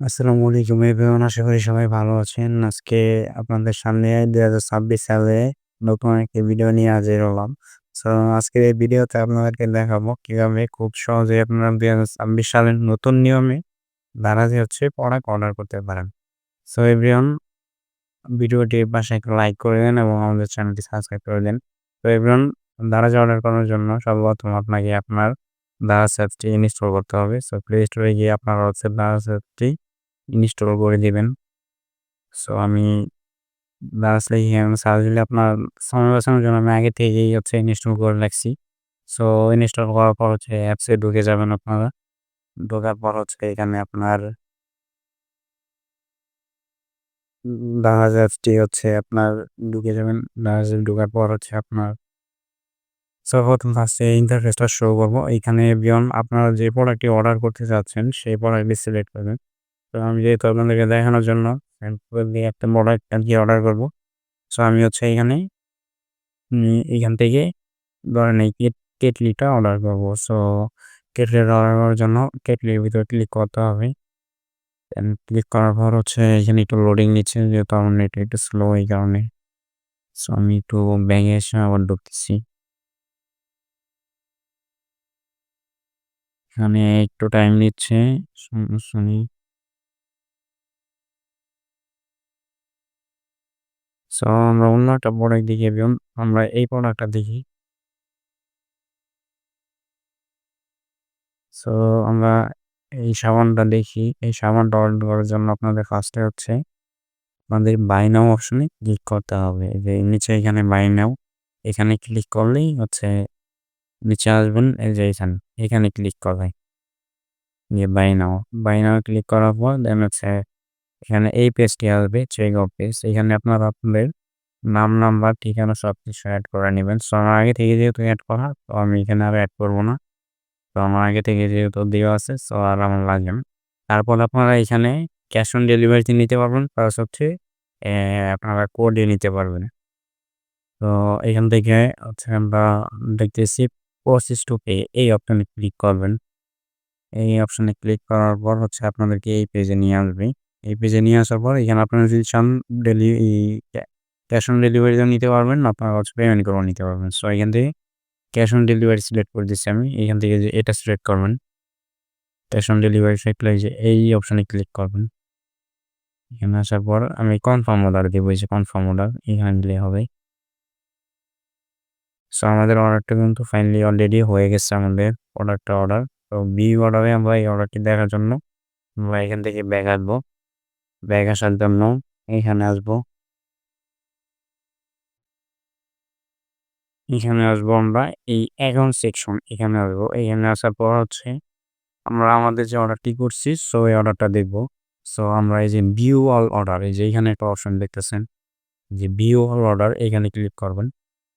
আসসালামু আলাইকুম এভরিওয়ান, আশা করি সবাই ভালো আছেন। আজকে আপনাদের সামনে ২০২৬ সালে নতুন একটি ভিডিও নিয়ে হাজির হলাম। সো আজকের এই ভিডিওতে আপনাদেরকে দেখাবো কীভাবে খুব সহজেই আপনারা ২০২৬ সালের নতুন নিয়মে দারাজে হচ্ছে প্রোডাক্ট অর্ডার করতে পারেন। সো এভরিওয়ান, ভিডিওটি পাশে একটু লাইক করে দেন এবং আমাদের চ্যানেলটি সাবস্ক্রাইব করে দেন। তো এভরিওয়ান দারাজে অর্ডার করার জন্য সর্বপ্রথম আপনাকে আপনার দারাজ অ্যাপসটি ইনস্টল করতে হবে। সো প্লে স্টোরে গিয়ে আপনার হচ্ছে দারাজ অ্যাপটি ইনস্টল করে দিবেন। সো আমি লিখে সার্চ দিলে আপনার সময় বাঁচানোর জন্য আমি আগে থেকেই হচ্ছে ইনস্টল করে রাখছি। সো ইনস্টল করার পর হচ্ছে অ্যাপসে ঢুকে যাবেন আপনারা। ঢোকার পর হচ্ছে এখানে আপনার দারাজ অ্যাপসটি হচ্ছে আপনার ঢুকে যাবেন। দারাজে ঢোকার পর হচ্ছে আপনার সো প্রথম ফার্স্টে ইন্টারফেসটা শো করব। এইখানে বিয়ন আপনারা যে প্রোডাক্টটি অর্ডার করতে চাচ্ছেন, সেই প্রোডাক্টটি সিলেক্ট করবেন। তো আমি যেহেতু আপনাদেরকে দেখানোর জন্য দিয়ে একটা প্রোডাক্ট আর কি অর্ডার করব। সো আমি হচ্ছে এখানে এখান থেকে ধরেন এই কেটলিটা অর্ডার করব। সো কেটলিটা অর্ডার করার জন্য, কেটলির ভিতরে ক্লিক করতে হবে। ক্লিক করার পর হচ্ছে এখানে একটু লোডিং নিচ্ছে, যেহেতু আমার নেট একটু স্লো এই কারণে। সো আমি একটু ব্যাঙে এসে আবার ঢুকতেছি। এখানে একটু টাইম নিচ্ছে শুনি। সো আমরা অন্য একটা প্রোডাক্ট দেখি এবং আমরা এই প্রোডাক্টটা দেখি। সো আমরা এই সাবানটা দেখি। এই সাবানটা অর্ডার করার জন্য আপনাদের ফার্স্টে হচ্ছে আমাদের বাই নাও অপশনে ক্লিক করতে হবে। যে নিচে এখানে বাই নাও এখানে ক্লিক করলেই হচ্ছে নিচে আসবেন এই যে এখানে এখানে ক্লিক করবে। যে buy now buy now click করার পর দেন হচ্ছে এখানে এই পেজটি আসবে চেক অফ পেজ এখানে আপনারা আপনাদের নাম নাম্বার ঠিকানা সব কিছু অ্যাড করে নেবেন। সো আমার আগে থেকে যেহেতু অ্যাড করা, তো আমি এখানে আর অ্যাড করব না। তো আমার আগে থেকে যেহেতু দেওয়া আছে সো আর আমার লাগবে না। তারপর আপনারা এখানে ক্যাশ অন ডেলিভারিতে নিতে পারবেন। প্লাস হচ্ছে আপনারা কোডে নিতে পারবেন। তো এখান থেকে হচ্ছে আমরা দেখতেছি প্রসেস টু পে এই অপশানে ক্লিক করবেন। এই অপশানে ক্লিক করার পর হচ্ছে আপনাদেরকে এই পেজে নিয়ে আসবে। এই পেজে নিয়ে আসার পর এখানে আপনারা যদি চান ডেলি ক্যাশ অন ডেলিভারিতে নিতে পারবেন, আপনারা হচ্ছে পেমেন্ট করেও নিতে পারবেন। সো এখান থেকে ক্যাশ অন ডেলিভারি সিলেক্ট করে দিচ্ছি আমি। এখান থেকে যে এটা সিলেক্ট করবেন ক্যাশ অন ডেলিভারি সাইটলে যে এই অপশানে ক্লিক করবেন। এখানে আসার পর আমি কনফার্ম অর্ডার দেবো, এই যে কনফার্ম অর্ডার এখানে দিলে হবে। সো আমাদের অর্ডারটা কিন্তু ফাইনালি অলরেডি হয়ে গেছে আমাদের অর্ডারটা অর্ডার তো বি অর্ডারে আমরা এই অর্ডারটি দেখার জন্য আমরা এখান থেকে ব্যাগ আসব। ব্যাগ আসার জন্য এখানে আসব। এখানে আসব আমরা, এই অ্যাকাউন্ট সেকশন এখানে আসব। এখানে আসার পর হচ্ছে আমরা আমাদের যে অর্ডারটি করছি সো এই অর্ডারটা দেখব। সো আমরা এই যে ভিউ অল অর্ডার এই যে এখানে একটা অপশন দেখতেছেন, যে ভিউ অল অর্ডার এখানে ক্লিক করবেন।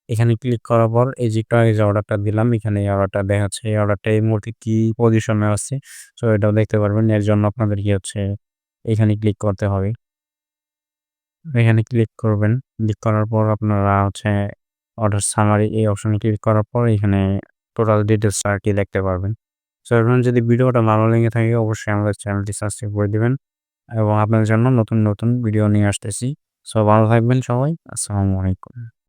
এখানে ক্লিক করার পর এই যে যে অর্ডারটা দিলাম, এখানে এই অর্ডারটা দেখাচ্ছে। এই অর্ডারটা এই মুহূর্তে কি পজিশনে আছে সো এটাও দেখতে পারবেন। এর জন্য আপনাদের কি হচ্ছে এখানে ক্লিক করতে হবে। এখানে ক্লিক করবেন। ক্লিক করার পর আপনারা হচ্ছে অর্ডার সামারি এই অপশনে ক্লিক করার পর এখানে টোটাল ডিটেলস আর কি দেখতে পারবেন। সো এখন যদি ভিডিওটা ভালো লেগে থাকে অবশ্যই আমাদের চ্যানেলটি সাবস্ক্রাইব করে দিবেন এবং আপনাদের জন্য নতুন নতুন ভিডিও নিয়ে আসতেছি। সো ভালো থাকবেন সবাই। আসসালামু আলাইকুম।